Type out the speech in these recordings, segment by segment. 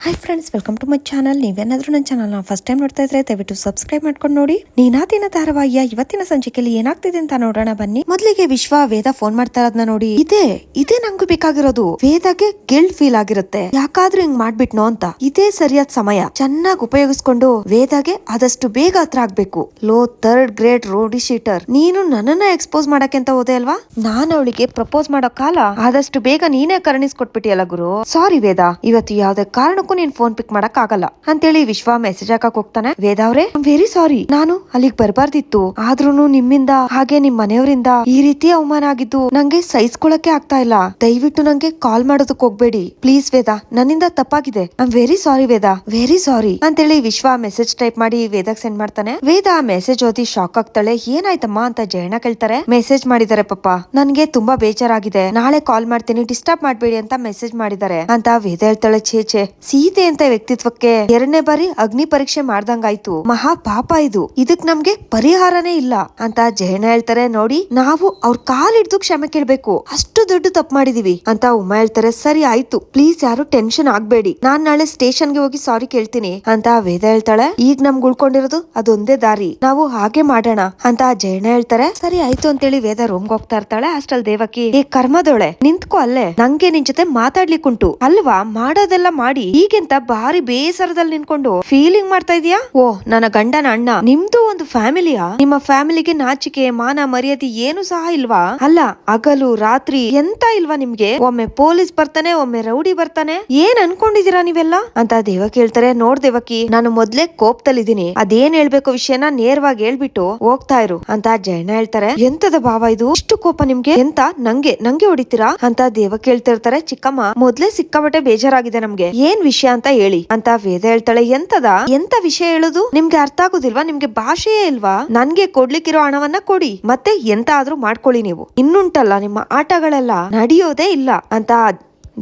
Hi friends welcome to my channel ನೀವೇನಾದ್ರೂ ನನ್ನ ಚಾನಲ್ನ ಫಸ್ಟ್ ಟೈಮ್ ನೋಡ್ತಾ ಇದ್ರೆ ದಯವಿಟ್ಟು ಸಬ್ಸ್ಕ್ರೈಬ್ ಮಾಡ್ಕೊಂಡು ನೋಡಿ. ನೀನಾದಿನ ಧಾರಾವಾಹಿಯ ಇವತ್ತಿನ ಸಂಚಿಕೆಯಲ್ಲಿ ಏನಾಗ್ತಿದೆ ಅಂತ ನೋಡೋಣ ಬನ್ನಿ. ಮೊದಲಿಗೆ ವಿಶ್ವ ವೇದ ಫೋನ್ ಮಾಡ್ತಾ ಇರೋದ್ನ ನೋಡಿ. ಇದೇ ಇದೇ ನಂಗೂ ಬೇಕಾಗಿರೋದು. ವೇದಕ್ಕೆ ಗಿಲ್ಟ್ ಫೀಲ್ ಆಗಿರುತ್ತೆ. ಯಾಕಾದ್ರೂ ಹಿಂಗ್ ಮಾಡ್ಬಿಟ್ನೋ ಅಂತ. ಇದೇ ಸರಿಯಾದ ಸಮಯ. ಚೆನ್ನಾಗಿ ಉಪಯೋಗಿಸ್ಕೊಂಡು ವೇದಗೆ ಆದಷ್ಟು ಬೇಗ ಹತ್ರ ಆಗ್ಬೇಕು. Low third grade rowdy cheater ನೀನು ನನ್ನನ್ನ ಎಕ್ಸ್ಪೋಸ್ ಮಾಡಕ್ಕೆ ಅಂತ ಹೋದೆ ಅಲ್ವಾ? ನಾನು ಅವಳಿಗೆ ಪ್ರಪೋಸ್ ಮಾಡೋ ಕಾಲ ಆದಷ್ಟು ಬೇಗ ನೀನೇ ಕರುಣಿಸ್ಕೊಟ್ಬಿಟ್ಟಿಯಲ್ಲ ಗುರು. ಸಾರಿ ವೇದ. ಇವತ್ತು ಯಾವ್ದೇ ಕಾರಣಕ್ಕೂ ನೀನ್ ಫೋನ್ ಪಿಕ್ ಮಾಡಕ್ ಆಗಲ್ಲ. ಅಂತೇಳಿ ವಿಶ್ವ ಮೆಸೇಜ್ ಹಾಕಕ್ ಹೋಗ್ತಾನೆ. ವೇದ ಅವ್ರೆ ವೆರಿ ಸಾರಿ ನಾನು ಅಲ್ಲಿಗೆ ಬರಬಾರ್ದಿತ್ತು. ಆದ್ರೂನು ನಿಮ್ಮಿಂದ, ಹಾಗೆ ನಿಮ್ ಮನೆಯವರಿಂದ ಈ ರೀತಿ ಅವಮಾನ ಆಗಿದ್ದು ನಂಗೆ ಸಹಿಸ್ಕೊಳಕ್ಕೆ ಆಗ್ತಾ ಇಲ್ಲ. ದಯವಿಟ್ಟು ನಂಗೆ ಕಾಲ್ ಮಾಡೋದಕ್ ಹೋಗ್ಬೇಡಿ. ಪ್ಲೀಸ್ ವೇದ, ನನ್ನಿಂದ ತಪ್ಪಾಗಿದೆ. I very sorry Veda. Very sorry ಅಂತೇಳಿ ವಿಶ್ವ ಮೆಸೇಜ್ ಟೈಪ್ ಮಾಡಿ ವೇದಕ್ ಸೆಂಡ್ ಮಾಡ್ತಾನೆ. ವೇದ ಮೆಸೇಜ್ ಓದಿ ಶಾಕ್ ಆಗ್ತಾಳೆ. ಏನಾಯ್ತಮ್ಮ? ಅಂತ ಜಯಣ್ಣ ಕೇಳ್ತಾರೆ. ಮೆಸೇಜ್ ಮಾಡಿದ್ದಾರೆ ಪಪ್ಪ. ನನ್ಗೆ ತುಂಬಾ ಬೇಜಾರಾಗಿದೆ. ನಾಳೆ ಕಾಲ್ ಮಾಡ್ತೀನಿ. ಡಿಸ್ಟರ್ಬ್ ಮಾಡ್ಬೇಡಿ ಅಂತ ಮೆಸೇಜ್ ಮಾಡಿದ್ದಾರೆ ಅಂತ ವೇದ ಹೇಳ್ತಾಳೆ, ಛೇ ಛೇ. ಸೀತೆ ಅಂತ ವ್ಯಕ್ತಿತ್ವಕ್ಕೆ ಎರಡನೇ ಬಾರಿ ಅಗ್ನಿ ಪರೀಕ್ಷೆ ಮಾಡ್ದಂಗಾಯ್ತು. ಮಹಾ ಪಾಪ ಇದು. ಇದಕ್ ನಮ್ಗೆ ಪರಿಹಾರನೇ ಇಲ್ಲ ಅಂತ ಜಯಣ್ಣ ಹೇಳ್ತಾರೆ ನೋಡಿ, ನಾವು ಅವ್ರ ಕಾಲ್ ಹಿಡ್ದು ಕ್ಷಮೆ ಕೇಳ್ಬೇಕು. ಅಷ್ಟು ದೊಡ್ಡ ತಪ್ಪು ಮಾಡಿದೀವಿ ಅಂತ ಉಮಾ ಹೇಳ್ತಾರೆ, ಸರಿ ಆಯ್ತು ಪ್ಲೀಸ್ ಯಾರು ಟೆನ್ಷನ್ ಆಗ್ಬೇಡಿ. ನಾನ್ ನಾಳೆ ಸ್ಟೇಷನ್ಗೆ ಹೋಗಿ ಸಾರಿ ಕೇಳ್ತೀನಿ ಅಂತ ವೇದ ಹೇಳ್ತಾಳೆ. ಈಗ ನಮ್ಗೆ ಉಳ್ಕೊಂಡಿರೋದು ಅದೊಂದೇ ದಾರಿ. ನಾವು ಹಾಗೆ ಮಾಡೋಣ ಅಂತ ಜಯಣ್ಣ ಹೇಳ್ತಾರೆ. ಸರಿ ಆಯ್ತು ಅಂತೇಳಿ ವೇದ ರೂಮ್ಗೆ ಹೋಗ್ತಾ ಇರ್ತಾಳೆ. ಅಷ್ಟಲ್ ದೇವಕಿ ಈ ಕರ್ಮದೊಳೆ, ನಿಂತ್ಕೋ ಅಲ್ಲೇ. ನಂಗೆ ನಿನ್ ಜೊತೆ ಮಾತಾಡ್ಲಿಕ್ಕುಂಟು. ಅಲ್ವಾ? ಮಾಡೋದೆಲ್ಲ ಮಾಡಿ. ಈಗೆಂತ ಭಾರಿ ಬೇಸರದಲ್ಲಿ ನಿನ್ಕೊಂಡು ಫೀಲಿಂಗ್ ಮಾಡ್ತಾ ಇದೀಯಾ? ಓ, ನನ್ನ ಗಂಡನ ಅಣ್ಣ. ನಿಮ್ದು ಒಂದು ಫ್ಯಾಮಿಲಿಯಾ? ನಿಮ್ಮ ಫ್ಯಾಮಿಲಿಗೆ ನಾಚಿಕೆ, ಮಾನ, ಮರ್ಯಾದೆ ಏನು ಸಹ ಇಲ್ವಾ? ಅಲ್ಲ, ಹಗಲು, ರಾತ್ರಿ ಎಂತ ಇಲ್ವಾ ನಿಮ್ಗೆ? ಒಮ್ಮೆ ಪೊಲೀಸ್ ಬರ್ತಾನೆ, ಒಮ್ಮೆ ರೌಡಿ ಬರ್ತಾನೆ. ಏನ್ ಅನ್ಕೊಂಡಿದೀರಾ ನೀವೆಲ್ಲ? ಅಂತ ದೇವ ಹೇಳ್ತಾರೆ ನೋಡ್ ದೇವಕಿ, ನಾನು ಮೊದ್ಲೇ ಕೋಪದಲ್ಲಿದ್ದೀನಿ. ಅದೇನ್ ಹೇಳ್ಬೇಕು ವಿಷಯನ ನೇರವಾಗಿ ಹೇಳ್ಬಿಟ್ಟು ಹೋಗ್ತಾ ಇರು ಅಂತ ಜಯಣ್ಣ ಹೇಳ್ತಾರೆ. ಎಂತದ ಭಾವ ಇದು? ಇಷ್ಟು ಕೋಪ ನಿಮ್ಗೆ? ಎಂತ? ನಂಗೆ ನಂಗೆ ಹೊಡಿತೀರಾ? ಅಂತ ದೇವಕಿ ಹೇಳ್ತಿರ್ತಾರೆ ಚಿಕ್ಕಮ್ಮ, ಮೊದ್ಲೇ ಸಿಕ್ಕಾಬಟ್ಟೆ ಬೇಜಾರಾಗಿದೆ ನಮ್ಗೆ. ಏನ್ ವಿಷಯ? ಅಂತ ಹೇಳಿ. ಅಂತ ವೇದ ಹೇಳ್ತಾಳೆ ಎಂತದ ಎಂತ ವಿಷಯ ಹೇಳುದು? ನಿಮ್ಗೆ ಅರ್ಥ ಆಗುದಿಲ್ವಾ? ನಿಮ್ಗೆ ಭಾಷೆಯೇ ಇಲ್ವಾ? ನನ್ಗೆ ಕೊಡ್ಲಿಕ್ಕಿರೋ ಹಣವನ್ನ ಕೊಡಿ. ಮತ್ತೆ ಎಂತ ಆದ್ರೂ ಮಾಡ್ಕೊಳ್ಳಿ ನೀವು. ಇನ್ನುಂಟಲ್ಲ ನಿಮ್ಮ ಆಟಗಳೆಲ್ಲ, ನಡೆಯೋದೇ ಇಲ್ಲ. ಅಂತ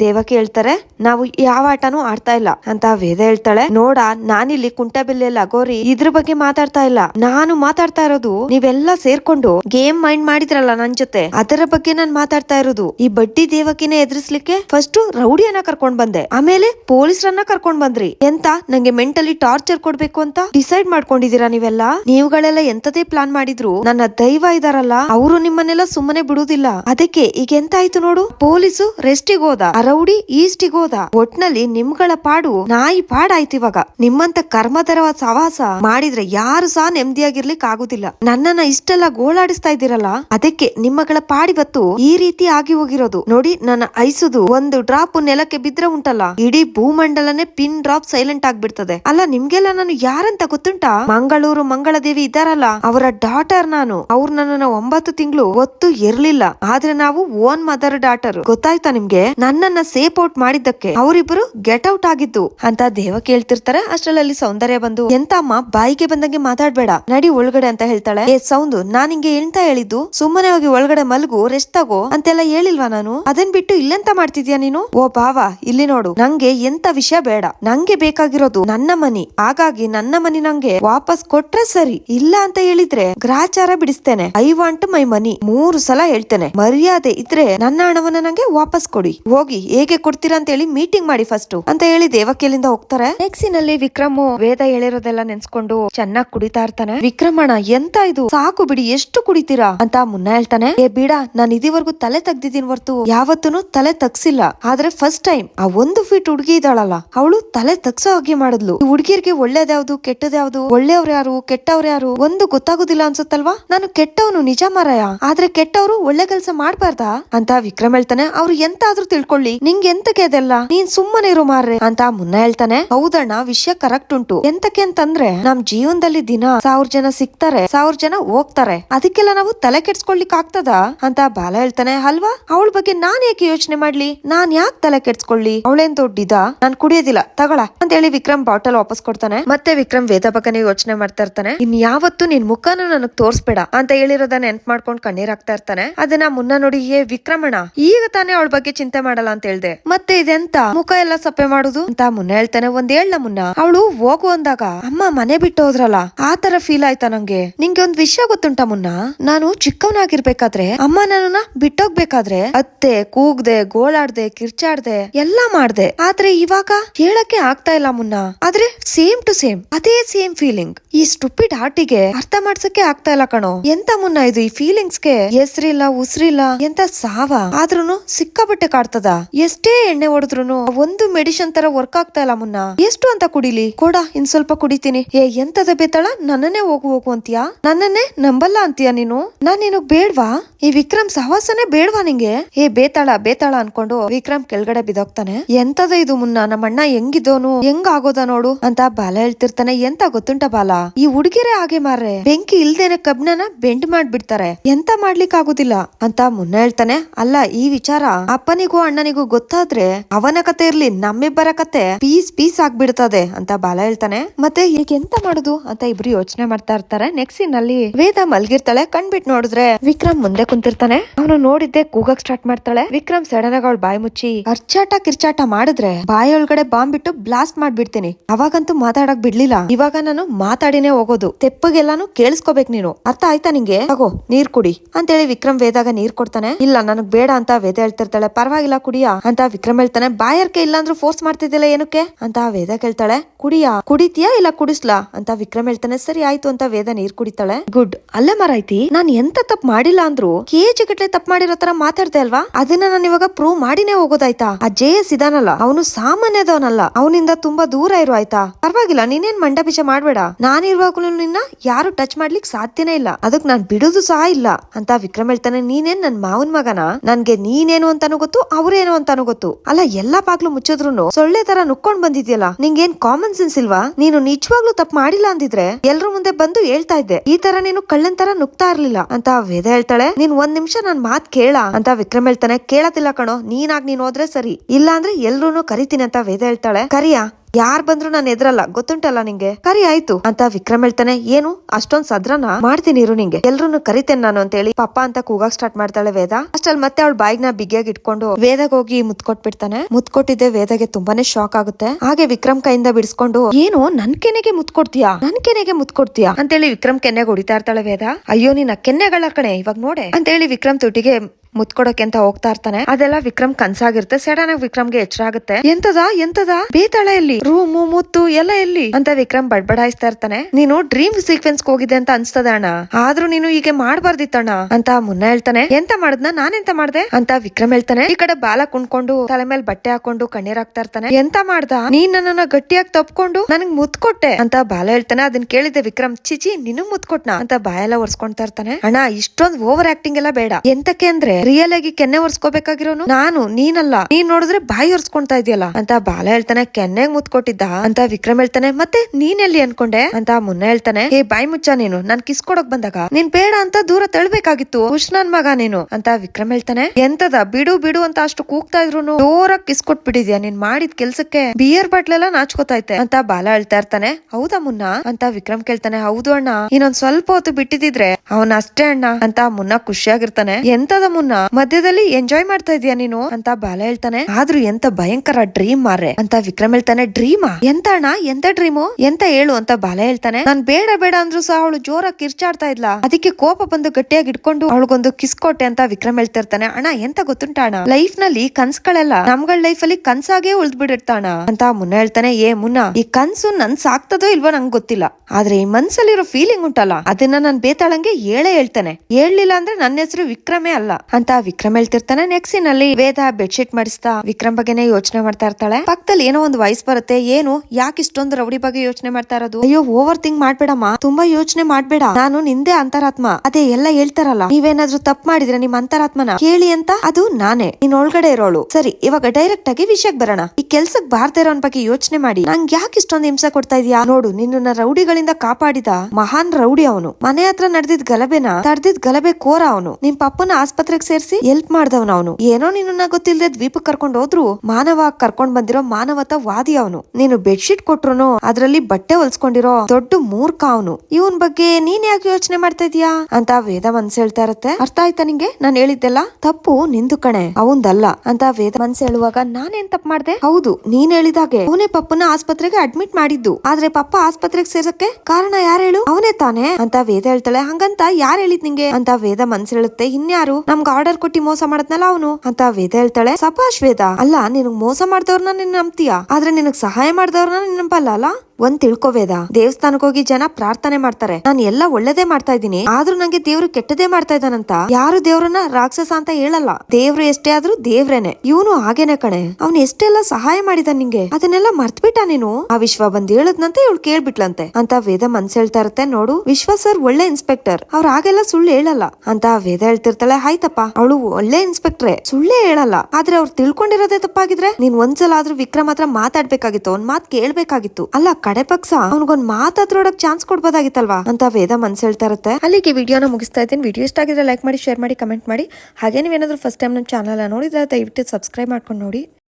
ದೇವಕಿ ಹೇಳ್ತಾರೆ ನಾವು ಯಾವ ಆಟನೂ ಆಡ್ತಾ ಇಲ್ಲ. ಅಂತ ವೇದ ಹೇಳ್ತಾಳೆ. ನೋಡ, ನಾನಿಲ್ಲಿ ಕುಂಟಬಿಲ್ಲೆ ಲಗೋರಿ, ಇದ್ರ ಬಗ್ಗೆ ಮಾತಾಡ್ತಾ ಇಲ್ಲ. ನಾನು ಮಾತಾಡ್ತಾ ಇರೋದು ನೀವೆಲ್ಲ ಸೇರ್ಕೊಂಡು ಗೇಮ್ ಮೈಂಡ್ ಮಾಡಿದ್ರಲ್ಲ ನನ್ ಜೊತೆ, ಅದರ ಬಗ್ಗೆ ನಾನ್ ಮಾತಾಡ್ತಾ ಇರೋದು. ಈ ಬಡ್ಡಿ ದೇವಕಿನ ಎದುರಿಸ್ಲಿಕ್ಕೆ ಫಸ್ಟ್ ರೌಡಿಯನ್ನ ಕರ್ಕೊಂಡ್ ಬಂದೆ, ಆಮೇಲೆ ಪೊಲೀಸರನ್ನ ಕರ್ಕೊಂಡ್ ಬಂದ್ರಿ. ಎಂತ, ನಂಗೆ ಮೆಂಟಲಿ ಟಾರ್ಚರ್ ಕೊಡ್ಬೇಕು ಅಂತ ಡಿಸೈಡ್ ಮಾಡ್ಕೊಂಡಿದೀರಾ ನೀವೆಲ್ಲ? ನೀವುಗಳೆಲ್ಲ ಎಂತದೇ ಪ್ಲಾನ್ ಮಾಡಿದ್ರು ನನ್ನ ದೈವ ಇದಾರಲ್ಲ, ಅವರು ನಿಮ್ಮನ್ನೆಲ್ಲ ಸುಮ್ಮನೆ ಬಿಡುದಿಲ್ಲ ಅದಕ್ಕೆ ಈಗ ಎಂತ ಆಯ್ತು ನೋಡು? ಪೊಲೀಸು ರೆಸ್ಟಿಗೆ ಹೋದ. ರೌಡಿ ಈಸ್ಟ್ ಹೋದ. ಒಟ್ನಲ್ಲಿ ನಿಮ್ಗಳ ಪಾಡು ನಾಯಿ ಪಾಡಾಯ್ತು ಇವಾಗ. ನಿಮ್ಮಂತ ಕರ್ಮದರ ಸವಾಸ ಮಾಡಿದ್ರೆ ಯಾರು ಸಹ ನೆಮ್ಮದಿಯಾಗಿರ್ಲಿಕ್ ಆಗುದಿಲ್ಲ. ನನ್ನನ್ನ ಇಷ್ಟೆಲ್ಲ ಗೋಳಾಡಿಸ್ತಾ ಇದ್ದೀರಲ್ಲ? ಅದಕ್ಕೆ ನಿಮ್ಮಗಳ ಪಾಡಿವತ್ತು ಈ ರೀತಿ ಆಗಿ ಹೋಗಿರೋದು. ನೋಡಿ, ನನ್ನ ಐಸುದು ಒಂದು ಡ್ರಾಪ್ ನೆಲಕ್ಕೆ ಬಿದ್ರೆ ಉಂಟಲ್ಲ? ಇಡೀ ಭೂಮಂಡಲನೇ ಪಿನ್ ಡ್ರಾಪ್ ಸೈಲೆಂಟ್ ಆಗ್ಬಿಡ್ತದೆ. ಅಲ್ಲ, ನಿಮ್ಗೆಲ್ಲ ನಾನು ಯಾರಂತ ಗೊತ್ತುಂಟಾ? ಮಂಗಳೂರು ಮಂಗಳದೇವಿ ಇದ್ದಾರಲ್ಲ, ಅವರ ಡಾಟರ್ ನಾನು. ಅವ್ರು ನನ್ನನ್ನ ಒಂಬತ್ತು ತಿಂಗಳು ಒತ್ತು ಇರ್ಲಿಲ್ಲ. ಆದ್ರೆ ನಾವು ಓನ್ ಮದರ್ ಡಾಟರ್. ಗೊತ್ತಾಯ್ತಾ ನಿಮ್ಗೆ? ನನ್ನನ್ನ ಸೇಫ್ ಔಟ್ ಮಾಡಿದ್ದಕ್ಕೆ ಅವರಿಬ್ಬರು ಗೆಟ್ ಔಟ್ ಆಗಿದ್ದು. ಅಂತ ದೇವ ಕೇಳ್ತಿರ್ತಾರೆ. ಅಷ್ಟರಲ್ಲಿ ಸೌಂದರ್ಯ ಬಂದು, ಎಂತ ಅಮ್ಮ, ಬಾಯಿಗೆ ಬಂದಂಗೆ ಮಾತಾಡ್ಬೇಡ, ನಡಿ ಒಳಗಡೆ ಅಂತ ಹೇಳ್ತಾಳೆ. ಏ ಸೌಂದು, ನಾನ್ ಹಿಂಗೆ ಎಂತ ಹೇಳಿದ್ದು? ಸುಮ್ಮನೆ ಹೋಗಿ ಒಳಗಡೆ ಮಲಗು ರೆಸ್ಟ್ ತಗೋ, ಅಂತೆಲ್ಲ ಹೇಳಿಲ್ವಾ ನಾನು? ಅದನ್ ಬಿಟ್ಟು ಇಲ್ಲೆಂತ ಮಾಡ್ತಿದ್ಯಾ ನೀನು? ಓ ಬಾವ ಇಲ್ಲಿ ನೋಡು, ನಂಗೆ ಎಂತ ವಿಷಯ ಬೇಡ. ನಂಗೆ ಬೇಕಾಗಿರೋದು ನನ್ನ ಮನಿ. ಹಾಗಾಗಿ ನನ್ನ ಮನಿ ನಂಗೆ ವಾಪಸ್ ಕೊಟ್ರೆ ಸರಿ. ಇಲ್ಲ ಅಂತ ಹೇಳಿದ್ರೆ ಗ್ರಾಚಾರ ಬಿಡಿಸ್ತೇನೆ. ಐ ವಾಂಟ್ ಮೈ ಮನಿ. ಮೂರು ಸಲ ಹೇಳ್ತೇನೆ. ಮರ್ಯಾದೆ ಇದ್ರೆ ನನ್ನ ಹಣವನ್ನ ನಂಗೆ ವಾಪಸ್ ಕೊಡಿ. ಹೋಗಿ ಹೇಗೆ ಕೊಡ್ತೀರಾ ಅಂತ ಹೇಳಿ ಮೀಟಿಂಗ್ ಮಾಡಿ ಫಸ್ಟ್ ಅಂತ ಹೇಳಿ ದೇವಕಿಯಲ್ಲಿಂದ ಹೋಗ್ತಾರೆ. ನೆಕ್ಸಿನಲ್ಲಿ ವಿಕ್ರಮ್ ವೇದ ಹೇಳಿರೋದೆಲ್ಲ ನೆನ್ಸ್ಕೊಂಡು ಚೆನ್ನಾಗ್ ಕುಡಿತಾ ಇರ್ತಾನೆ. ವಿಕ್ರಮಣ ಎಂತ ಇದು? ಸಾಕು ಬಿಡಿ, ಎಷ್ಟು ಕುಡಿತೀರಾ? ಅಂತ ಮುನ್ನ ಹೇಳ್ತಾನೆ. ಏ, ಬಿಡ, ನಾನು ಇದಿವರೆಗೂ ತಲೆ ತೆಗ್ದಿದ್ದೀನಿ ಹೊರ್ತು. ಯಾವತ್ತೂ ತಲೆ ತಗ್ಸಿಲ್ಲ. ಆದ್ರೆ ಫಸ್ಟ್ ಟೈಮ್ ಆ ಒಂದು ಫೀಟ್ ಹುಡುಗಿ ಇದ್ದಾಳಲ್ಲ, ಅವಳು ತಲೆ ತಗ್ಸೋ ಹಾಗೆ ಮಾಡಿದ್ಲು. ಈ ಹುಡುಗಿರ್ಗೆ ಒಳ್ಳೇದ್ಯಾವ್ದು ಕೆಟ್ಟದ್ಯಾವ್ದು ಒಳ್ಳೆಯವ್ರು ಯಾರು, ಕೆಟ್ಟವ್ರು ಯಾರು, ಒಂದು ಗೊತ್ತಾಗುದಿಲ್ಲ ಅನ್ಸುತ್ತಲ್ವಾ? ನಾನು ಕೆಟ್ಟವನು ನಿಜ ಮಾರಾಯ. ಆದ್ರೆ ಕೆಟ್ಟವ್ರು ಒಳ್ಳೆ ಕೆಲಸ ಮಾಡ್ಬಾರ್ದಾ? ಅಂತ ವಿಕ್ರಮ್ ಹೇಳ್ತಾನೆ. ಅವ್ರು ಎಂತಾದ್ರೂ ತಿಳ್ಕೊಳ್ಳಿ. ನಿಂಗೆ ಎಂತಕ್ಕೆ ಅದೆಲ್ಲ ನೀನ್ ಸುಮ್ಮನೆ ಇರು ಮಾರ್ರೆ. ಅಂತ ಮುನ್ನ ಹೇಳ್ತಾನೆ. ಹೌದಣ್ಣ, ವಿಷಯ ಕರೆಕ್ಟ್ ಉಂಟು. ಎಂತಕ್ಕೆ ಅಂತಂದ್ರೆ, ನಮ್ ಜೀವನದಲ್ಲಿ ದಿನ ಸಾವಿರ ಜನ ಸಿಗ್ತಾರೆ, ಸಾವಿರ ಜನ ಹೋಗ್ತಾರೆ. ಅದಕ್ಕೆಲ್ಲ ನಾವು ತಲೆ ಕೆಡ್ಸ್ಕೊಳ್ಲಿಕ್ ಆಗ್ತದ? ಅಂತ ಬಾಲ ಹೇಳ್ತಾನೆ. ಅಲ್ವಾ? ಅವಳ ಬಗ್ಗೆ ನಾನ್ ಯಾಕೆ ಯೋಚನೆ ಮಾಡ್ಲಿ? ನಾನ್ ಯಾಕೆ ತಲೆ ಕೆಡ್ಸ್ಕೊಳ್ಳಿ ಅವಳೇನ್ ದೊಡ್ಡಿದ? ನಾನ್ ಕುಡಿಯೋದಿಲ್ಲ. ತಗೊಳ ಅಂತ ಹೇಳಿ ವಿಕ್ರಮ್ ಬಾಟಲ್ ವಾಪಸ್ ಕೊಡ್ತಾನೆ. ಮತ್ತೆ ವಿಕ್ರಮ್ ವೇದ ಬಗ್ಗೆ ಯೋಚನೆ ಮಾಡ್ತಾ ಇರ್ತಾನೆ. ಇನ್ ಯಾವತ್ತು ನಿನ್ ಮುಖನ ನನಗ್ ತೋರ್ಸ್ಬೇಡ. ಅಂತ ಹೇಳಿರೋದನ್ನ ನೆನ್ಪ್ ಮಾಡ್ಕೊಂಡ್ ಕಣ್ಣೀರ್ ಹಾಕ್ತಾ ಇರ್ತಾನೆ. ಅದನ್ನ ಮುನ್ನ ನೋಡಿ ಏ ವಿಕ್ರಮಣ ಈಗ ತಾನೇ ಅವಳ ಬಗ್ಗೆ ಚಿಂತೆ ಮಾಡಲ್ಲ ಅಂತ ಹೇಳ್ದೆ. ಮತ್ತೆ ಇದೆಂತ? ಮುಖ ಎಲ್ಲ ಸಪ್ಪೆ ಮಾಡುದು? ಅಂತ ಮುನ್ನ ಹೇಳ್ತಾನೆ ಒಂದ್ ಹೇಳ ಮುನ್ನ. ಅವಳು ಹೋಗು ಅಂದಾಗ, ಅಮ್ಮ ಮನೆ ಬಿಟ್ಟು ಹೋದ್ರಲ್ಲ, ಆ ತರ ಫೀಲ್ ಆಯ್ತಾ ನಂಗೆ? ನಿಂಗೆ ಒಂದ್ ವಿಷಯ ಗೊತ್ತುಂಟ ಮುನ್ನ? ನಾನು ಚಿಕ್ಕವನಾಗಿರ್ಬೇಕಾದ್ರೆ, ಅಮ್ಮ ನನ್ನ ಬಿಟ್ಟೋಗ್ಬೇಕಾದ್ರೆ, ಅತ್ತೆ ಕೂಗ್ದೆ, ಗೋಳಾಡ್ದೆ, ಕಿರ್ಚಾಡ್ದೆ, ಎಲ್ಲಾ ಮಾಡ್ದೆ. ಆದ್ರೆ ಇವಾಗ ಹೇಳಕ್ಕೆ ಆಗ್ತಾ ಇಲ್ಲ ಮುನ್ನ. ಆದ್ರೆ ಸೇಮ್ ಟು ಸೇಮ್ ಅದೇ ಸೇಮ್ ಫೀಲಿಂಗ್ ಈ ಸ್ಟುಪಿಡ್ ಹಾರ್ಟಿಗೆ ಅರ್ಥ ಮಾಡ್ಸಕ್ಕೆ ಆಗ್ತಾ ಇಲ್ಲ ಕಣೋ. ಎಂತ ಮುನ್ನ ಇದು ಈ ಫೀಲಿಂಗ್ಸ್ಗೆ? ಹೆಸ್ರಿಲ್ಲ, ಉಸ್ರಿಲ್ಲ, ಎಂತ ಸಾವ? ಆದ್ರೂನು ಸಿಕ್ಕಾಬಟ್ಟೆ ಕಾಡ್ತದ. ಎಷ್ಟೇ ಎಣ್ಣೆ ಹೊಡೆದ್ರು ಒಂದು ಮೆಡಿಸಿನ್ ತರ ವರ್ಕ್ ಆಗ್ತಾ ಇಲ್ಲ ಮುನ್ನ. ಎಷ್ಟು ಅಂತ ಕುಡಿಲಿ? ಕೊಡ, ಇನ್ ಸ್ವಲ್ಪ ಕುಡಿತೀನಿ. ಏ, ಎಂತದ ಬೇತಾಳ ನನ್ನನ್ನೇ ಹೋಗು ಹೋಗು ಅಂತೀಯಾ? ನನ್ನನ್ನೇ ನಂಬಲ್ಲ ಅಂತೀಯ ನೀನು? ನಾನ್ ನಿನಗ್ ಬೇಡ್ವಾ? ಈ ವಿಕ್ರಮ್ ಸಹವಾಸನೇ ಬೇಡ್ವಾ ನಿಂಗೆ? ಏ, ಬೇತಾಳ ಬೇತಾಳ ಅನ್ಕೊಂಡು ವಿಕ್ರಮ್ ಕೆಳಗಡೆ ಬಿದೋಗ್ತಾನೆ ಎಂತದ ಇದು ಮುನ್ನ? ನಮ್ಮಣ್ಣ ಹೆಂಗಿದೋನು ಹೆಂಗ್ ಆಗೋದ ನೋಡು ಅಂತ ಬಾಲ ಹೇಳ್ತಿರ್ತಾನೆ ಎಂತ ಗೊತ್ತುಂಟ ಬಾಲ? ಈ ಹುಡುಗಿರೇ ಹಾಗೆ ಮಾರ್ರೆ. ಬೆಂಕಿ ಇಲ್ದೇನೆ ಕಬ್ಣನ ಬೆಂಡ್ ಮಾಡ್ಬಿಡ್ತಾರೆ. ಎಂತ ಮಾಡ್ಲಿಕ್ ಆಗುದಿಲ್ಲ ಅಂತ ಮುನ್ನ ಹೇಳ್ತಾನೆ. ಅಲ್ಲ, ಈ ವಿಚಾರ ಅಪ್ಪನಿಗೂ ಅಣ್ಣನಿಗೂ ಗೊತ್ತಾದ್ರೆ ಅವನ ಕತೆ ಇರ್ಲಿ, ನಮ್ಮಿಬ್ಬರ ಕತೆ ಪೀಸ್ ಪೀಸ್ ಆಗ್ಬಿಡ್ತದೆ ಅಂತ ಬಾಲ ಹೇಳ್ತಾನೆ. ಮತ್ತೆ ಈಗ ಎಂತ ಮಾಡುದು ಅಂತ ಇಬ್ರು ಯೋಚನೆ ಮಾಡ್ತಾ ಇರ್ತಾರೆ. ನೆಕ್ಸ್ಟ್ ಅಲ್ಲಿ ವೇದ ಮಲ್ಗಿರ್ತಾಳೆ, ಕಣ್ಬಿಟ್ ನೋಡಿದ್ರೆ ವಿಕ್ರಮ್ ಮುಂದೆ ಕುಂತಿರ್ತಾನೆ. ಅವನು ನೋಡಿದ್ದೆ ಕೂಗಕ್ ಸ್ಟಾರ್ಟ್ ಮಾಡ್ತಾಳೆ. ವಿಕ್ರಮ್ ಸಡನ್ ಬಾಯಿ ಮುಚ್ಚಿ, ಅರ್ಚಾಟ ಕಿರ್ಚಾಟ ಮಾಡಿದ್ರೆ ಬಾಯಿ ಒಳಗಡೆ ಬಾಂಬ್ ಬಿಟ್ಟು ಬ್ಲಾಸ್ಟ್ ಮಾಡ್ಬಿಡ್ತೀನಿ ಅವಾಗಂತೂ ಮಾತಾಡಕ್ ಬಿಡ್ಲಿಲ್ಲ. ಇವಾಗ ನಾನು ಮಾತಾಡಿನೇ ಹೋಗೋದು. ತೆಪ್ಪಗೆಲ್ಲಾನು ಕೇಳಿಸ್ಕೋಬೇಕು ನೀನು. ಅರ್ಥ ಆಯ್ತಾ ನಿಂಗೆ? ಹಾಗೋ ನೀರ್ ಕುಡಿ. ಅಂತೇಳಿ ವಿಕ್ರಮ್ ವೇದಾಗ ನೀರ್ ಕೊಡ್ತಾನೆ. ಇಲ್ಲ, ನನಗ್ ಬೇಡ ಅಂತ ವೇದ ಹೇಳ್ತಿರ್ತಾಳೆ. ಪರವಾಗಿಲ್ಲ, ಕುಡಿಯಾ ಅಂತ ವಿಕ್ರಮ್ ಹೇಳ್ತಾನೆ. ಬಾಯರ್ಕೆ ಇಲ್ಲ ಅಂದ್ರೂ ಫೋರ್ಸ್ ಮಾಡ್ತಿದ್ದಿಲ್ಲ ಏನಕ್ಕೆ? ಅಂತ ವೇದ ಕೇಳ್ತಾಳೆ. ಕುಡಿಯಾ? ಕುಡಿತೀಯಾ ಇಲ್ಲ ಕುಡಿಸ್ಲಾ? ಅಂತ ವಿಕ್ರಮ್ ಹೇಳ್ತಾನೆ. ಸರಿ ಆಯ್ತು ಅಂತ ವೇದ ನೀರ್ ಕುಡಿತಾಳೆ. ಗುಡ್. ಅಲ್ಲೇ ಮರೈತಿ ನಾನ್ ಎಂತ ತಪ್ಪು ಮಾಡಿಲ್ಲ ಅಂದ್ರು ಕೆಜಿ ಗಟ್ಲೆ ತಪ್ಪು ಮಾಡಿರೋ ತರ ಮಾತಾಡ್ದೆ ಅಲ್ವಾ? ಅದನ್ನ ನಾನು ಇವಾಗ ಪ್ರೂವ್ ಮಾಡಿನೇ ಹೋಗೋದಾಯ್ತಾ? ಆ ಜೆ ಎಸ್ ಇದಾನಲ್ಲ, ಅವನು ಸಾಮಾನ್ಯದವನಲ್ಲ. ಅವನಿಂದ ತುಂಬಾ ದೂರ ಇರು ಆಯ್ತಾ? ಪರವಾಗಿಲ್ಲ, ನೀನೇನ್ ಮಂಡ ಮಾಡಬೇಡ ಮಾಡ್ಬೇಡ. ನಾನಿರುವಾಗಲೂ ನಿನ್ನ ಯಾರು ಟಚ್ ಮಾಡ್ಲಿಕ್ ಸಾಧ್ಯನೇ ಇಲ್ಲ. ಅದಕ್ ನಾನ್ ಬಿಡುದು ಸಹ ಇಲ್ಲ. ಅಂತ ವಿಕ್ರಮ್ ಹೇಳ್ತಾನೆ, ನೀನೇನ್ ನನ್ ಮಾವನ್ ಮಗನ? ನನ್ಗೆ ನೀನೇನು ಅಂತಾನು ಗೊತ್ತು, ಅವ್ರೇನು ಅಂತಾನು ಗೊತ್ತು. ಅಲ್ಲ, ಎಲ್ಲಾ ಬಾಗ್ಲು ಮುಚ್ಚಿದ್ರು ಸೊಳ್ಳೆ ತರ ನುಕ್ಕೊಂಡ್ ಬಂದಿದ್ಯಲ್ಲ, ನಿಂಗೇನ್ ಕಾಮನ್ ಸೆನ್ಸ್ ಇಲ್ವಾ? ನೀನು ನಿಜವಾಗ್ಲೂ ತಪ್ಪು ಮಾಡಿಲ್ಲ ಅಂದಿದ್ರೆ ಎಲ್ರ ಮುಂದೆ ಬಂದು ಹೇಳ್ತಾ ಇದ್ದೆ, ಈ ತರ ನೀನು ಕಳ್ಳನ್ ತರ ನುಗ್ತಾ ಇರ್ಲಿಲ್ಲ ಅಂತ ವೇದ ಹೇಳ್ತಾಳೆ. ನೀನ್ ಒಂದ್ ನಿಮಿಷ ನನ್ ಮಾತ್ ಕೇಳ ಅಂತ ವಿಕ್ರಮ್ ಹೇಳ್ತಾನೆ. ಕೇಳತಿಲ್ಲ ಕಣೋ, ನೀನಾಗ್ ನೀನ್ ಹೋದ್ರೆ ಸರಿ ಇಲ್ಲ ಅಂದ್ರೆ ಎಲ್ರೂನು ಕರಿತೀನಿ ಅಂತ ವೇದ ಹೇಳ್ತಾಳೆ. ಕರಿಯಾ? ಯಾರ್ ಬಂದ್ರು ನಾನು ಎದ್ರಲ್ಲ ಗೊತ್ತುಂಟಲ್ಲ ನಿಂಗೆ? ಕರಿ ಆಯ್ತು. ಅಂತ ವಿಕ್ರಮ್ ಹೇಳ್ತಾನೆ, ಏನು? ಅಷ್ಟೊಂದ್ ಸದ್ರನ? ಮಾಡ್ತೀನಿ ಇರು ನಿಂಗೆ. ಎಲ್ರು ಕರಿತೇನೆ ನಾನು ಅಂತ ಹೇಳಿ ಪಪ್ಪ ಅಂತ ಕೂಗಾಕ್ ಸ್ಟಾರ್ಟ್ ಮಾಡ್ತಾಳೆ ವೇದ. ಅಷ್ಟಲ್ಲಿ ಮತ್ತೆ ಅವಳ ಬಾಯಿನ ಬಿಗಿಯಾಗಿ ಇಟ್ಕೊಂಡು ವೇದಗ್ ಹೋಗಿ ಮುತ್ಕೊಟ್ಬಿಡ್ತಾನೆ. ಮುತ್ಕೊಟ್ಟಿದ್ದೆ ವೇದಗೆ ತುಂಬಾನೇ ಶಾಕ್ ಆಗುತ್ತೆ. ಹಾಗೆ ವಿಕ್ರಮ್ ಕೈಯಿಂದ ಬಿಡಿಸ್ಕೊಂಡು, ಏನು? ನನ್ ಕೆನೆಗೆ ಮುತ್ಕೊಡ್ತೀಯಾ? ನನ್ ಕೆನೆಗೆ ಮುತ್ಕೊಡ್ತೀಯಾ? ಅಂತೇಳಿ ವಿಕ್ರಮ್ ಕೆನ್ನೆಗೆ ಹೊಡಿತಾ ಇರ್ತಾಳೆ ವೇದ. ಅಯ್ಯೋ ನಿನ್ನ ಕೆನ್ನೆಗಳ ಕಣೆ, ಇವಾಗ ನೋಡೆ. ಅಂತೇಳಿ ವಿಕ್ರಮ್ ತುಟಿಗೆ ಮುತ್ಕೊಡಕ್ಕೆ ಅಂತ ಹೋಗ್ತಾ ಇರ್ತಾನೆ. ಅದೆಲ್ಲ ವಿಕ್ರಮ್ ಕನ್ಸಾಗಿರುತ್ತೆ. ಸಡನ್ ಆಗಿ ವಿಕ್ರಮ್ಗೆ ಎಚ್ಚರ ಆಗುತ್ತೆ. ಎಂತದ? ಎಂತದ? ಬೇತಾಳ ಎಲ್ಲಿ? ರೂಮು, ಮುತ್ತು, ಎಲ್ಲ ಎಲ್ಲಿ? ಅಂತ ವಿಕ್ರಮ್ ಬಡ್ಬಡಾಯಿಸ್ತಾ ಇರ್ತಾನೆ. ನೀನು ಡ್ರೀಮ್ ಸೀಕ್ವೆನ್ಸ್ ಹೋಗಿದೆ ಅಂತ ಅನ್ಸ್ತದ ಅಣ್ಣ. ಆದ್ರೂ ನೀನು ಹೀಗೆ ಮಾಡ್ಬಾರ್ದಿತ್ತಣ್ಣ, ಅಂತ ಮುನ್ನ ಹೇಳ್ತಾನೆ. ಎಂತ ಮಾಡದ್ನ? ನಾನೆಂತ ಮಾಡ್ದೆ? ಅಂತ ವಿಕ್ರಮ್ ಹೇಳ್ತಾನೆ. ಈ ಕಡೆ ಬಾಲ ಕುಣ್ಕೊಂಡು ತಲೆ ಮೇಲೆ ಬಟ್ಟೆ ಹಾಕೊಂಡು ಕಣ್ಣೀರ್ ಹಾಕ್ತಾ ಇರ್ತಾನೆ. ಎಂತ ಮಾಡ್ದ? ನೀನ್ ನನ್ನನ್ನ ಗಟ್ಟಿಯಾಗಿ ತಪ್ಕೊಂಡು ನನಗ್ ಮುತ್ಕೊಟ್ಟೆ? ಅಂತ ಬಾಲ ಹೇಳ್ತಾನೆ. ಅದನ್ನ ಕೇಳಿದೆ ವಿಕ್ರಮ್. ಚಿಚಿ ನಿನಗ್ ಮುತ್ಕೊಟ್ನ? ಅಂತ ಬಾಯೆಲ್ಲ ಒರ್ಸ್ಕೊಂತ ಇರ್ತಾನೆ. ಅಣ್ಣ, ಇಷ್ಟೊಂದ್ ಓವರ್ ಆಕ್ಟಿಂಗ್ ಎಲ್ಲ ಬೇಡ. ಎಂತಕ್ಕೆ ಅಂದ್ರೆ ರಿಯಲ್ ಆಗಿ ಕೆನ್ನೆ ಒರ್ಸ್ಕೋಬೇಕಾಗಿರೋನು? ನಾನು, ನೀನಲ್ಲ. ನೀನ್ ನೋಡಿದ್ರೆ ಬಾಯಿ ಒರ್ಸ್ಕೊಂತಾ ಇದೆಯಲ್ಲ? ಅಂತ ಬಾಲ ಹೇಳ್ತಾನೆ, ಕೆನ್ನೆಗ್ ಮುತ್ಕೊಟ್ಟಿದ್ದ ಅಂತ ವಿಕ್ರಮ್ ಹೇಳ್ತಾನೆ, ಮತ್ತೆ ನೀನ್ ಎಲ್ಲಿ ಅನ್ಕೊಂಡೆ? ಅಂತ ಮುನ್ನ ಹೇಳ್ತಾನೆ ಏ ಬಾಯಿ ಮುಚ್ಚ ನೀನು, ನಾನ್ ಕಿಸ್ ಕೊಡಕ್ ಬಂದಾಗ. ನೀನ್ ಬೇಡ ಅಂತ ದೂರ ತಳ್ಬೇಕಾಗಿತ್ತು ಖುಷ್ ನನ್ ಮಗ ನೀನು. ಅಂತ ವಿಕ್ರಮ್ ಹೇಳ್ತಾನೆ, ಎಂತದ? ಬಿಡು ಬಿಡು ಅಂತ ಅಷ್ಟು ಕೂಗ್ತಾ ಇದ್ರು ಜೋರಾಗಿ ಕಿಸ್ ಕೊಟ್ಬಿಟ್ಟಿದ್ಯಾ? ನೀನ್ ಮಾಡಿದ ಕೆಲ್ಸಕ್ಕೆ ಬಿಯರ್ ಬಾಟ್ಲೆಲ್ಲ ನಾಚ್ಕೋತೈತೆ ಅಂತ ಬಾಲ ಹೇಳ್ತಾ ಇರ್ತಾನೆ, ಹೌದಾ ಮುನ್ನ? ಅಂತ ವಿಕ್ರಮ್ ಕೇಳ್ತಾನೆ, ಹೌದು ಅಣ್ಣ. ಇನ್ನೊಂದ್ ಸ್ವಲ್ಪ ಹೊತ್ತು ಬಿಟ್ಟಿದ್ರೆ ಅವನ್ ಅಷ್ಟೇ ಅಣ್ಣ. ಅಂತ ಮುನ್ನ ಖುಷಿಯಾಗಿರ್ತಾನೆ, ಎಂತದ ಮುನ್ನ? ಮಧ್ಯದಲ್ಲಿ ಎಂಜಾಯ್ ಮಾಡ್ತಾ ಇದೀಯ ನೀನು? ಅಂತ ಬಾಲ ಹೇಳ್ತಾನೆ. ಆದ್ರೂ ಎಂತ ಭಯಂಕರ ಡ್ರೀಮ್ ಮಾರ್ರೆ. ಅಂತ ವಿಕ್ರಮ್ ಹೇಳ್ತಾನೆ ಡ್ರೀಮಾ ಎಂತ ಅಣ್ಣ? ಎಂತ ಡ್ರೀಮು ಎಂತ ಹೇಳು? ಅಂತ ಬಾಲ ಹೇಳ್ತಾನೆ. ನಾನ್ ಬೇಡ ಬೇಡ ಅಂದ್ರೂ ಸಹ ಅವಳು ಜೋರಾಗಿ ಕಿರ್ಚಾಡ್ತಾ ಇದ್ಲ? ಅದಕ್ಕೆ ಕೋಪ ಬಂದು ಗಟ್ಟಿಯಾಗಿ ಇಟ್ಕೊಂಡು ಅವಳಗೊಂದು ಕಿಸ್ ಕೊಟ್ಟೆ ಅಂತ ವಿಕ್ರಮ್ ಹೇಳ್ತಿರ್ತಾನೆ ಅಣ್ಣ, ಎಂತ ಗೊತ್ತುಂಟ ಅಣ್ಣ? ಲೈಫ್ನಲ್ಲಿ ಕನ್ಸ್ಗಳೆಲ್ಲ ನಮ್ಗಳ ಲೈಫ್ ಅಲ್ಲಿ ಕನ್ಸಾಗೆ ಉಳ್ದ್ ಬಿಡಿರ್ತಾಣ ಅಂತ ಮುನ್ನ ಹೇಳ್ತಾನೆ. ಏ ಮುನ್ನ, ಈ ಕನ್ಸು ನನ್ ಸಾಕ್ತದೋ ಇಲ್ವೋ ನಂಗೆ ಗೊತ್ತಿಲ್ಲ. ಆದ್ರೆ ಈ ಮನ್ಸಲ್ಲಿರೋ ಫೀಲಿಂಗ್ ಉಂಟಲ್ಲ, ಅದನ್ನ ನಾನ್ ಬೇತಾಳಂಗೆ ಹೇಳೇ ಹೇಳ್ತಾನೆ. ಹೇಳಲಿಲ್ಲ ಅಂದ್ರೆ ನನ್ನ ಹೆಸರು ವಿಕ್ರಮೇ ಅಲ್ಲ. ಅಂತ ವಿಕ್ರಮ್ ಹೇಳ್ತಿರ್ತಾನೆ. ನೆಕ್ಸ್ಟ್ನಲ್ಲಿ ವೇದ ಬೆಡ್ಶೀಟ್ ಮಾಡಿಸ್ತಾ ವಿಕ್ರಮ್ ಬಗ್ಗೆನೆ ಯೋಚನೆ ಮಾಡ್ತಾ ಇರ್ತಾಳೆ. ಪಕ್ಕದಲ್ಲಿ ಏನೋ ಒಂದು ವಯಸ್ ಬರುತ್ತೆ. ಏನು? ಯಾಕೆ ಇಷ್ಟೊಂದು ರೌಡಿ ಬಗ್ಗೆ ಯೋಚನೆ ಮಾಡ್ತಾ ಇರೋದು? ಅಯ್ಯೋ ಓವರ್ ಥಿಂಗ್ ಮಾಡ್ಬೇಡಮ್ಮ. ತುಂಬಾ ಯೋಚನೆ ಮಾಡ್ಬೇಡ. ನಾನು ನಿಂದೆ ಅಂತರಾತ್ಮ. ಅದೇ ಎಲ್ಲ ಹೇಳ್ತಾರಲ್ಲ. ನೀವೇನಾದ್ರೂ ತಪ್ಪು ಮಾಡಿದ್ರೆ ನಿಮ್ ಅಂತರಾತ್ಮನ ಕೇಳಿ ಅಂತ ಅದು ನಾನೇ. ನೀನ್ ಒಳಗಡೆ ಇರೋಳು. ಸರಿ, ಇವಾಗ ಡೈರೆಕ್ಟ್ ಆಗಿ ವಿಷಯಕ್ಕೆ ಬರೋಣ. ಈ ಕೆಲ್ಸಕ್ ಬಾರ್ದೇ ಇರೋನ್ ಬಗ್ಗೆ ಯೋಚನೆ ಮಾಡಿ. ನಂಗೆ ಯಾಕೆ ಇಷ್ಟೊಂದು ಹಿಂಸೆ ಕೊಡ್ತಾ ಇದೀಯಾ? ನೋಡು ನಿನ್ನ ರೌಡಿಗಳಿಂದ ಕಾಪಾಡಿದ ಮಹಾನ್ ರೌಡಿ ಅವನು. ಮನೆ ಹತ್ರ ನಡೆದಿದ್ ಗಲಭೆನ ತಡೆದಿದ್ ಗಲಭೆ ಕೋರ ಅವನು. ನಿಮ್ ಪಪ್ಪನ ಆಸ್ಪತ್ರೆಗೆ ಸೇರಿಸಿ ಎಲ್ಪ್ ಮಾಡ್ದವನ ಅವನು. ಏನೋ ನಿನ್ನ ಗೊತ್ತಿಲ್ಲದೆ ದ್ವೀಪ ಕರ್ಕೊಂಡ್ ಹೋದ್ರು, ಮಾನವ ಕರ್ಕೊಂಡ್ ಬಂದಿರೋ ಮಾನವತ ವಾದಿ ಅವನು. ನೀನು ಬೆಡ್ಶೀಟ್ ಕೊಟ್ರುನು, ಅದ್ರಲ್ಲಿ ಬಟ್ಟೆ ಹೊಲ್ಸ್ಕೊಂಡಿರೋ ದೊಡ್ಡ ಮೂರ್ಖ ಅವನು. ಇವನ್ ಬಗ್ಗೆ ನೀನ್ ಯಾಕೆ ಯೋಚನೆ ಮಾಡ್ತಾ ಇದೀಯಾ? ಅಂತ ವೇದ ಮನ್ಸ್ ಹೇಳ್ತಾ ಇರತ್ತೆ. ಅರ್ಥ ಆಯ್ತಾ ನಿಂಗೆ? ನಾನ್ ಹೇಳಿದ್ದೆಲ್ಲ? ತಪ್ಪು, ನಿಂದು ಕಣೆ. ಅವಂದಲ್ಲ ಅಂತ ವೇದ ಮನ್ಸ್ ಹೇಳುವಾಗ, ನಾನೇನ್ ತಪ್ಪು ಮಾಡ್ದೆ? ಹೌದು, ನೀನ್ ಹೇಳಿದಾಗೆ ಅವನೇ ಪಪ್ಪನ ಆಸ್ಪತ್ರೆಗೆ ಅಡ್ಮಿಟ್ ಮಾಡಿದ್ದು. ಆದ್ರೆ ಪಪ್ಪ ಆಸ್ಪತ್ರೆಗೆ ಸೇರಕ್ಕೆ ಕಾರಣ ಯಾರು ಹೇಳು? ಅವನೇ ತಾನೆ? ಅಂತ ವೇದ ಹೇಳ್ತಾಳೆ. ಹಂಗಂತ ಯಾರು ಹೇಳಿದ್ ನಿಂಗೆ? ಅಂತ ವೇದ ಮನ್ಸ್ ಹೇಳುತ್ತೆ. ಇನ್ಯಾರು? ನಮ್ಗೆ ಆರ್ಡರ್ ಕೊಟ್ಟಿ ಮೋಸ ಮಾಡದ್ನಲ್ಲ ಅವನು? ಅಂತ ವೇದ ಹೇಳ್ತಾಳೆ. ಸಪಾಶ್ ವೇದ, ಅಲ್ಲ, ನಿನಗ್ ಮೋಸ ಮಾಡ್ದವ್ರನ್ನ ನೀನ್ ನಂಬ್ತೀಯ? ಆದ್ರೆ ನಿನಗ್ ಸಹಾಯ ಮಾಡ್ದವ್ರನ್ನ ನೀನ್ ನಂಬಲ್ಲ ಅಲ್ಲ? ಒಂದ್ ತಿಳ್ಕೊಬೇದ ದೇವಸ್ಥಾನಕ್ಕೆ ಹೋಗಿ ಜನ ಪ್ರಾರ್ಥನೆ ಮಾಡ್ತಾರೆ. ನಾನು ಎಲ್ಲ ಒಳ್ಳೇದೇ ಮಾಡ್ತಾ ಇದ್ದೀನಿ. ಆದ್ರೂ ನಂಗೆ ದೇವ್ರು ಕೆಟ್ಟದೇ ಮಾಡ್ತಾ ಇದ್ದಾನಂತ ಯಾರು ದೇವ್ರನ್ನ ರಾಕ್ಷಸ ಅಂತ ಹೇಳಲ್ಲ. ದೇವ್ರು ಎಷ್ಟೇ ಆದ್ರೂ ದೇವ್ರೇನೆ. ಇವನು ಹಾಗೇನೆ ಕಣೆ. ಅವ್ನು ಎಷ್ಟೆಲ್ಲ ಸಹಾಯ ಮಾಡಿದ ನಿಂಗೆ. ಅದನ್ನೆಲ್ಲ ಮರ್ತ್ಬಿಟ್ಟ ನೀನು? ಆ ವಿಶ್ವ ಬಂದ್ ಹೇಳದ್ನಂತೆ ಇವಳು ಕೇಳ್ಬಿಟ್ಲಂತೆ. ಅಂತ ವೇದ ಮನ್ಸ್ ಹೇಳ್ತಾ ಇರುತ್ತೆ ನೋಡು. ವಿಶ್ವ ಸರ್ ಒಳ್ಳೆ ಇನ್ಸ್ಪೆಕ್ಟರ್. ಅವ್ರ ಹಾಗೆಲ್ಲ ಸುಳ್ಳು ಹೇಳಲ್ಲ. ಅಂತ ವೇದ ಹೇಳ್ತಿರ್ತಾಳೆ ಆಯ್ತಪ್ಪ ಅವಳು ಒಳ್ಳೆ ಇನ್ಸ್ಪೆಕ್ಟ್ರೆ. ಸುಳ್ಳೇ ಹೇಳಲ್ಲ. ಆದ್ರೆ ಅವ್ರು ತಿಳ್ಕೊಂಡಿರೋದೇ ತಪ್ಪಾಗಿದ್ರೆ? ನೀನ್ ಒಂದ್ಸಲ ಆದ್ರೂ ವಿಕ್ರಮ್ ಹತ್ರ ಮಾತಾಡ್ಬೇಕಾಗಿತ್ತು. ಅವ್ನ್ ಮಾತ್ ಕೇಳ್ಬೇಕಾಗಿತ್ತು. ಅಲ್ಲ ಕಡೆ ಪಕ್ಷ, ಅವ್ನಿಗೊಂದ್ ಮಾತಾದ್ರೊಳಗ್ ಚಾನ್ಸ್ ಕೊಡ್ಬೋದಾಗಿತ್ತಲ್ವಾ? ಅಂತ ವೇದ ಮನ್ಸ್ ಹೇಳ್ತಾ ಇರುತ್ತೆ. ಅಲ್ಲಿಗೆ ವಿಡಿಯೋನ ಮುಗಿಸ್ತಾ ಇದ್ದೀನಿ. ವಿಡಿಯೋ ಇಷ್ಟ ಆಗಿದ್ರೆ ಲೈಕ್ ಮಾಡಿ ಶೇರ್ ಮಾಡಿ ಕಮೆಂಟ್ ಮಾಡಿ. ಹಾಗೆ ನೀವೇನಾದ್ರೂ ಫಸ್ಟ್ ಟೈಮ್ ನಮ್ಮ ಚಾನಲ್ ನೋಡಿದ್ರೆ ದಯವಿಟ್ಟು ಸಬ್ಸ್ಕ್ರೈಬ್ ಮಾಡ್ಕೊಂಡು ನೋಡಿ.